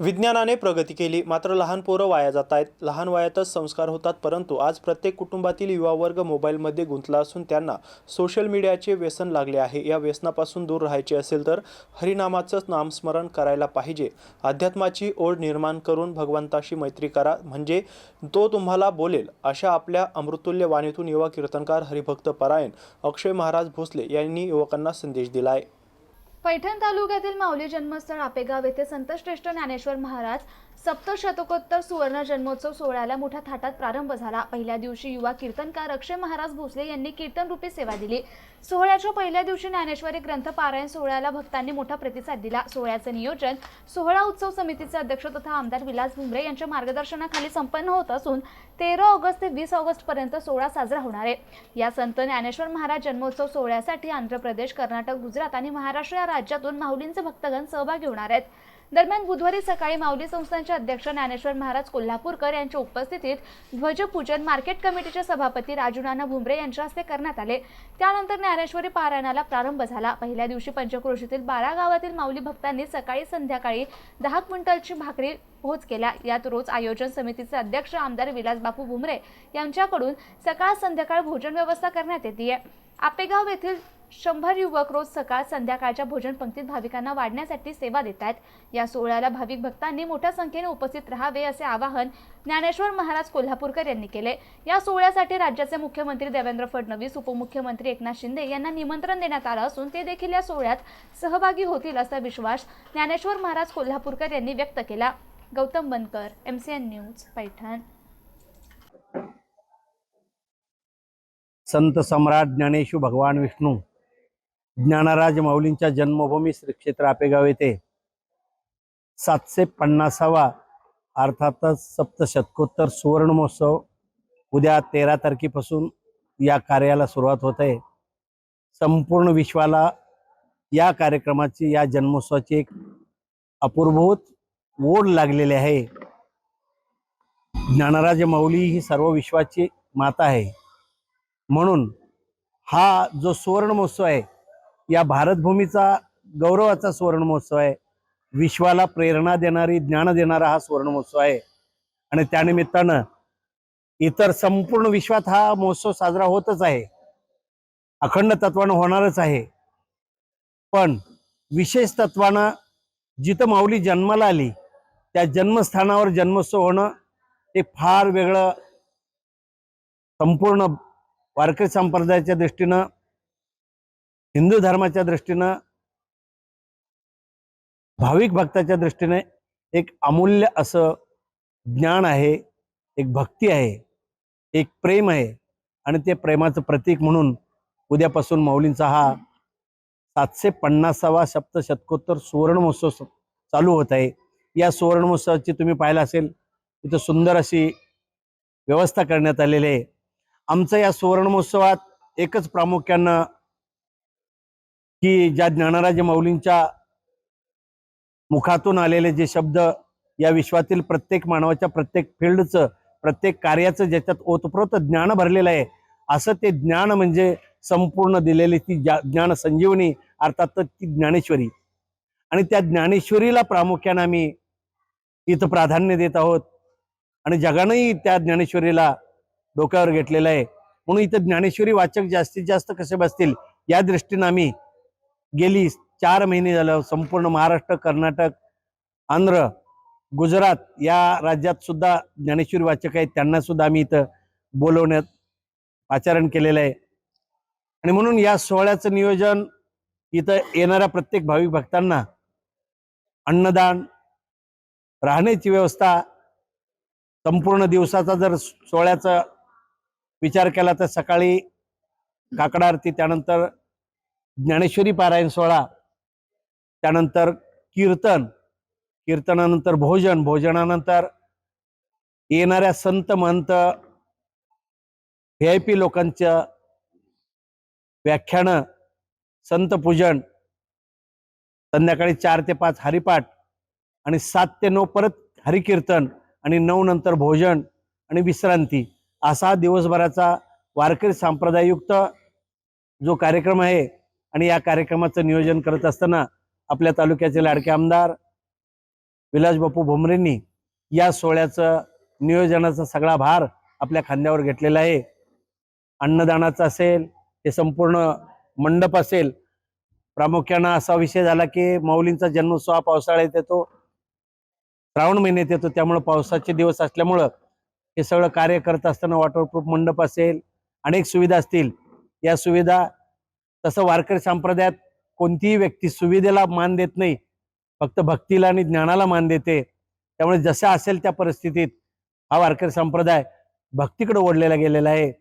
विज्ञानाने प्रगती केली. मात्र लहान पोरं वाया जात आहेत लहान वयातच संस्कार होतात परंतु आज प्रत्येक कुटुंबातील युवा वर्ग मोबाईलमध्ये गुंतला असून त्यांना सोशल मीडियाचे व्यसन लागले आहे. या व्यसनापासून दूर राहायचे असेल तर हरिनामाचं नामस्मरण करायला पाहिजे. अध्यात्माची ओढ निर्माण करून भगवंताशी मैत्री करा. म्हणजे तो तुम्हाला बोलेल. अशा आपल्या अमृतुल्य वाणीतून युवा कीर्तनकार हरिभक्त परायण अक्षय महाराज भोसले यांनी युवकांना संदेश दिला आहे पैठण तालुक्यातील माऊली जन्मस्थळ आपेगाव येथे संतश्रेष्ठ ज्ञानेश्वर महाराज सप्तशतकोत्तर सुवर्ण जन्मोत्सव सोहळ्याला मोठ्या थाटात प्रारंभ झाला. पहिल्या दिवशी युवा कीर्तनकार अक्षय महाराज भोसले यांनी कीर्तन रूपी सेवा दिली. सोहळ्याच्या पहिल्या दिवशी ज्ञानेश्वरी ग्रंथ पारायण सोहळ्याला भक्तांनी मोठा प्रतिसाद दिला. सोहळ्याचं नियोजन सोहळा उत्सव समितीचे अध्यक्ष तथा आमदार विलास भुमरे यांच्या मार्गदर्शनाखाली संपन्न होत असून तेरा ऑगस्ट ते वीस ऑगस्ट पर्यंत सोहळा साजरा होणार आहे. या संत ज्ञानेश्वर महाराज जन्मोत्सव सोहळ्यासाठी आंध्र प्रदेश कर्नाटक गुजरात आणि महाराष्ट्र या राज्यातून माऊलींचे भक्तगण सहभागी होणार आहेत. दरम्यान बुधवारी सकाळी माऊली संस्थांचे अध्यक्ष ज्ञानेश्वर महाराज कोल्हापूरकर यांच्या उपस्थितीत ध्वजपूजन मार्केट कमिटीचे सभापती राजू नाना भुमरे यांच्या हस्ते करण्यात आले. त्यानंतर ज्ञानेश्वरी पारायणाला प्रारंभ झाला. पहिल्या दिवशी पंचक्रोशीतील बारा गावातील माऊली भक्तांनी सकाळी संध्याकाळी दहा क्विंटलची भाकरी पोहोच केल्या. यात रोज आयोजन समितीचे अध्यक्ष आमदार विलास बापू भुमरे यांच्याकडून सकाळ संध्याकाळ भोजन व्यवस्था करण्यात येते आपेगाव येथील शंभर युवक रोज सकाळ संध्याकाळच्या भोजन पंक्तीत भाविकांना वाढण्यासाठी सेवा देत आहेत. या सोहळ्याला भाविक भक्तांनी मोठ्या संख्येने उपस्थित राहावे असे आवाहन ज्ञानेश्वर महाराज कोल्हापूरकर यांनी केले. या सोहळ्यासाठी राज्याचे मुख्यमंत्री देवेंद्र फडणवीस उपमुख्यमंत्री एकनाथ शिंदे यांना निमंत्रण देण्यात आलं असून ते देखील या सोहळ्यात सहभागी होतील असा विश्वास ज्ञानेश्वर महाराज कोल्हापूरकर यांनी व्यक्त केला. Gautam Bankar M C N news Paithan. संत सम्राट ज्ञानेश्वर भगवान विष्णू. ज्ञानराज माऊलींच्या जन्मभूमी श्री क्षेत्र आपेगाव येथे सातशे पन्नासावा अर्थातच सप्तशतकोत्तर सुवर्ण महोत्सव उद्या तेरा तारखेपासून या कार्याला सुरुवात होत आहे. संपूर्ण विश्वाला या कार्यक्रमाची या जन्मोत्सवाची एक अपूर्वभूत ओढ लागलेली आहे. ज्ञानराज माऊली ही सर्व विश्वाची माता आहे. म्हणून हा जो सुवर्ण महोत्सव आहे या भारतभूमीचा गौरवाचा सुवर्ण महोत्सव आहे. विश्वाला प्रेरणा देणारी ज्ञान देणारा हा सुवर्ण महोत्सव आहे. आणि त्यानिमित्तानं इतर संपूर्ण विश्वात हा महोत्सव साजरा होतच आहे. अखंड तत्वानं होणारच आहे. पण विशेष तत्वानं जिथं माऊली जन्माला आली त्या जन्मस्थानावर जन्मोत्सव होणं हे फार वेगळं संपूर्ण वारकरी संप्रदायाच्या दृष्टीनं हिंदू धर्माच्या दृष्टीनं भाविक भक्ताच्या दृष्टीने एक अमूल्य असं ज्ञान आहे एक भक्ती आहे एक प्रेम आहे. आणि ते प्रेमाचं प्रतीक म्हणून उद्यापासून माऊलींचा हा सातशे पन्नासावा सप्तशतकोत्तर सुवर्ण महोत्सव चालू होत आहे. या सुवर्ण महोत्सवाची तुम्ही पाहिलं असेल इथं सुंदर अशी व्यवस्था करण्यात आलेली आहे. आमचं या सुवर्ण महोत्सवात एकच प्रामुख्यानं की ज्या ज्ञानराज माऊलींच्या मुखातून आलेले जे शब्द या विश्वातील प्रत्येक मानवाच्या प्रत्येक फील्डचं प्रत्येक कार्याचं ज्याच्यात ओतप्रोत ज्ञान भरलेलं आहे असं ते ज्ञान म्हणजे संपूर्ण दिलेली ती ज्ञान संजीवनी अर्थात ती ज्ञानेश्वरी. आणि त्या ज्ञानेश्वरीला प्रामुख्यानं आम्ही इथं प्राधान्य देत आहोत. आणि जगानंही त्या ज्ञानेश्वरीला डोक्यावर घेतलेलं आहे. म्हणून इथं ज्ञानेश्वरी वाचक जास्तीत जास्त कसे बसतील या दृष्टीनं आम्ही गेली चार महिने झालं संपूर्ण महाराष्ट्र कर्नाटक आंध्र गुजरात या राज्यात सुद्धा ज्ञानेश्वरी वाचक आहेत. त्यांना सुद्धा आम्ही इथं बोलवण्यात आचरण केलेलं आहे. आणि म्हणून या सोहळ्याचं नियोजन इथं येणाऱ्या प्रत्येक भाविक भक्तांना अन्नदान राहण्याची व्यवस्था संपूर्ण दिवसाचा जर सोहळ्याचा विचार केला तर सकाळी काकडा आरती त्यानंतर ज्ञानेश्वरी पारायण सोहळा त्यानंतर कीर्तन कीर्तनानंतर भोजन भोजनानंतर येणाऱ्या संत महंत व्ही आय पी लोकांच्या व्याख्यानं संत पूजन संध्याकाळी चार ते पाच हरिपाठ आणि सात ते नऊ परत हरिकीर्तन आणि नऊ नंतर भोजन आणि विश्रांती असा दिवसभराचा वारकरी संप्रदाययुक्त जो कार्यक्रम आहे आणि या कार्यक्रमाचं नियोजन करत असताना आपल्या तालुक्याचे लाडके आमदार विलास बापू या सोहळ्याचं नियोजनाचा सगळा भार आपल्या खांद्यावर घेतलेला आहे. अन्नदानाचा असेल हे संपूर्ण मंडप असेल. प्रामुख्यानं असा विषय झाला की माऊलींचा जन्मोत्सव हा पावसाळ्यात येतो श्रावण महिन्यात येतो त्यामुळं पावसाचे दिवस असल्यामुळं हे सगळं कार्य करत असताना वॉटरप्रूफ मंडप असेल अनेक सुविधा असतील. या सुविधा तसं वारकरी संप्रदायात कोणतीही व्यक्ती सुविधेला मान देत नाही फक्त भक्तीला आणि ज्ञानाला मान देते. त्यामुळे जसं असेल त्या परिस्थितीत हा वारकरी संप्रदाय भक्तीकडे ओढलेला गेलेला आहे.